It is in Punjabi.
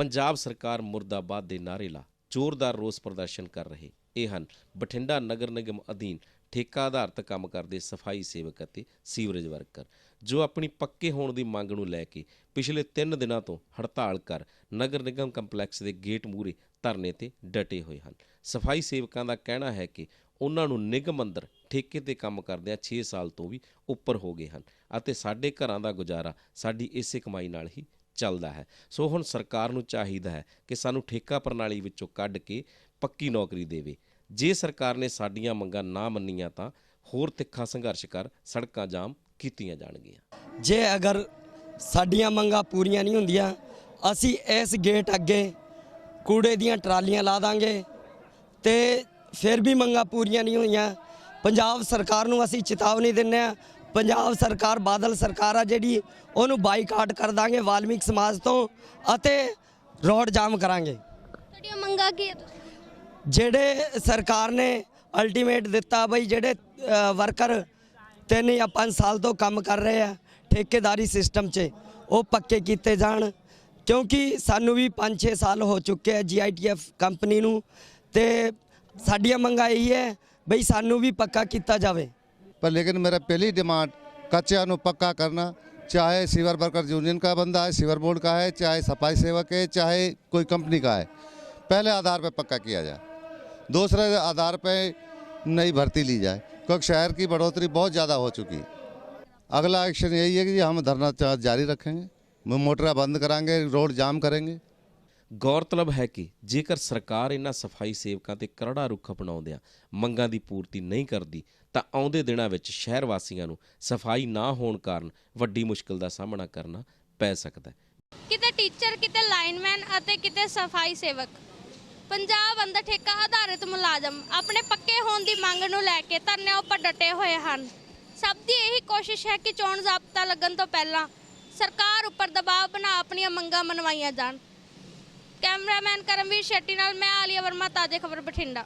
ਪੰਜਾਬ ਸਰਕਾਰ ਮੁਰਦਾਬਾਦ ਦੇ ਨਾਅਰੇ ਲਾ ਜ਼ੋਰਦਾਰ ਰੋਸ ਪ੍ਰਦਰਸ਼ਨ ਕਰ ਰਹੇ। ਇਹ ਹਨ ਬਠਿੰਡਾ ਨਗਰ ਨਿਗਮ ਅਧੀਨ ਠੇਕਾ ਆਧਾਰਿਤ ਕੰਮ ਕਰਦੇ ਸਫ਼ਾਈ ਸੇਵਕ ਅਤੇ ਸੀਵਰੇਜ ਵਰਕਰ, ਜੋ ਆਪਣੀ ਪੱਕੇ ਹੋਣ ਦੀ ਮੰਗ ਨੂੰ ਲੈ ਕੇ ਪਿਛਲੇ 3 ਦਿਨਾਂ ਤੋਂ ਹੜਤਾਲ ਕਰ ਨਗਰ ਨਿਗਮ ਕੰਪਲੈਕਸ ਦੇ ਗੇਟ ਮੂਹਰੇ ਧਰਨੇ ਤੇ ਡਟੇ ਹੋਏ ਹਨ। ਸਫ਼ਾਈ ਸੇਵਕਾਂ ਦਾ ਕਹਿਣਾ ਹੈ ਕਿ ਉਹਨਾਂ ਨੂੰ ਨਿਗਮ ਅੰਦਰ ਠੇਕੇ ਤੇ ਕੰਮ ਕਰਦਿਆਂ 6 ਸਾਲ ਤੋਂ ਵੀ ਉੱਪਰ ਹੋ ਗਏ ਹਨ ਅਤੇ ਸਾਡੇ ਘਰਾਂ ਦਾ ਗੁਜ਼ਾਰਾ ਸਾਡੀ ਇਸੇ ਕਮਾਈ ਨਾਲ ਹੀ ਚੱਲਦਾ ਹੈ। ਸੋ ਹੁਣ ਸਰਕਾਰ ਨੂੰ ਚਾਹੀਦਾ ਹੈ ਕਿ ਸਾਨੂੰ ਠੇਕਾ ਪ੍ਰਣਾਲੀ ਵਿੱਚੋਂ ਕੱਢ ਕੇ ਪੱਕੀ ਨੌਕਰੀ ਦੇਵੇ। ਜੇ ਸਰਕਾਰ ਨੇ ਸਾਡੀਆਂ ਮੰਗਾਂ ਨਾ ਮੰਨੀਆਂ ਤਾਂ ਹੋਰ ਤਿੱਖਾ ਸੰਘਰਸ਼ ਕਰ ਸੜਕਾਂ ਜਾਮ ਕੀਤੀਆਂ ਜਾਣਗੀਆਂ। ਜੇ ਅਗਰ ਸਾਡੀਆਂ ਮੰਗਾਂ ਪੂਰੀਆਂ ਨਹੀਂ ਹੁੰਦੀਆਂ, ਅਸੀਂ ਇਸ ਗੇਟ ਅੱਗੇ ਕੂੜੇ ਦੀਆਂ ਟਰਾਲੀਆਂ ਲਾ ਦਾਂਗੇ ਤੇ ਫਿਰ ਵੀ ਮੰਗਾਂ ਪੂਰੀਆਂ ਨਹੀਂ ਹੋਈਆਂ। ਪੰਜਾਬ ਸਰਕਾਰ ਨੂੰ ਅਸੀਂ ਚੇਤਾਵਨੀ ਦਿੰਨੇ ਆ ਪੰਜਾਬ ਸਰਕਾਰ ਬਾਦਲ ਸਰਕਾਰ ਆ ਜਿਹੜੀ ਉਹਨੂੰ ਬਾਈਕਾਟ ਕਰ ਦਾਂਗੇ ਵਾਲਮੀਕ ਸਮਾਜ ਤੋਂ ਅਤੇ ਰੋਡ ਜਾਮ ਕਰਾਂਗੇ। ਤੁਹਾਡੀਆਂ ਮੰਗਾਂ ਕੀ ਹੈ ਜਿਹੜੇ ਸਰਕਾਰ ਨੇ ਅਲਟੀਮੇਟ ਦਿੱਤਾ ਬਈ ਜਿਹੜੇ ਵਰਕਰ ਤਿੰਨ ਜਾਂ 5 ਸਾਲ ਤੋਂ ਕੰਮ ਕਰ ਰਹੇ ਆ ਠੇਕੇਦਾਰੀ ਸਿਸਟਮ 'ਚ ਉਹ ਪੱਕੇ ਕੀਤੇ ਜਾਣ। ਕਿਉਂਕਿ ਸਾਨੂੰ ਵੀ 5-6 ਸਾਲ ਹੋ ਚੁੱਕੇ ਆ ਜੀਆਈਟੀਐਫ ਕੰਪਨੀ ਨੂੰ ਤੇ ਸਾਡੀਆਂ ਮੰਗਾਂ ਇਹੀ ਹੈ ਬਈ ਸਾਨੂੰ ਵੀ ਪੱਕਾ ਕੀਤਾ ਜਾਵੇ। पर लेकिन मेरा पहली डिमांड कच्चे ਨੂੰ पक्का करना, चाहे सीवर वर्कर यूनियन का बंदा है, सीवर बोर्ड का है, चाहे सफ़ाई सेवक है, चाहे कोई कंपनी का है। पहले आधार पर पक्का किया जाए। दूसरे आधार पर नई भर्ती ली जाए। क्योंकि शहर की बढ़ोतरी बहुत ज़्यादा हो चुकी है। अगला एक्शन यही है कि हम धरना जारी रखेंगे। मोटरा बंद कराएँगे रोड जाम करेंगे। ਗੌਰਤਲਬ ਹੈ ਕਿ ਜੇਕਰ ਸਰਕਾਰ ਇਹਨਾਂ ਸਫ਼ਾਈ ਸੇਵਕਾਂ ਤੇ ਕਰੜਾ ਰੁੱਖ ਅਪਣਾਉਂਦਿਆਂ ਮੰਗਾਂ ਦੀ ਪੂਰਤੀ ਨਹੀਂ ਕਰਦੀ, ਤਾਂ ਆਉਂਦੇ ਦਿਨਾਂ ਵਿੱਚ ਸ਼ਹਿਰ ਵਾਸੀਆਂ ਨੂੰ ਸਫ਼ਾਈ ਨਾ ਹੋਣ ਕਾਰਨ ਵੱਡੀ ਮੁਸ਼ਕਲ ਦਾ ਸਾਹਮਣਾ ਕਰਨਾ ਪੈ ਸਕਦਾ ਹੈ। ਕਿਤੇ ਟੀਚਰ, ਕਿਤੇ ਲਾਈਨਮੈਨ ਅਤੇ ਕਿਤੇ ਸਫ਼ਾਈ ਸੇਵਕ। ਪੰਜਾਬ ਅੰਦਰ ਠੇਕਾ ਆਧਾਰਿਤ ਮੁਲਾਜ਼ਮ ਆਪਣੇ ਪੱਕੇ ਹੋਣ ਦੀ ਮੰਗ ਨੂੰ ਲੈ ਕੇ ਧਰਨੇ ਉੱਪਰ ਡਟੇ ਹੋਏ ਹਨ। ਸਭ ਦੀ ਇਹੀ ਕੋਸ਼ਿਸ਼ ਹੈ ਕਿ ਚੋਣ ਜ਼ਾਬਤਾ ਲੱਗਣ ਤੋਂ ਪਹਿਲਾਂ ਸਰਕਾਰ ਉੱਪਰ ਦਬਾਅ ਬਣਾ ਆਪਣੀਆਂ ਮੰਗਾਂ ਮਨਵਾਈਆਂ ਜਾਣ। ਕੈਮਰਾਮੈਨ ਕਰਮਵੀਰ ਸ਼ੈੱਟੀ ਨਾਲ ਮੈਂ ਆਲੀਆ ਵਰਮਾ ਤਾਜ਼ੇ ਖਬਰ ਬਠਿੰਡਾ।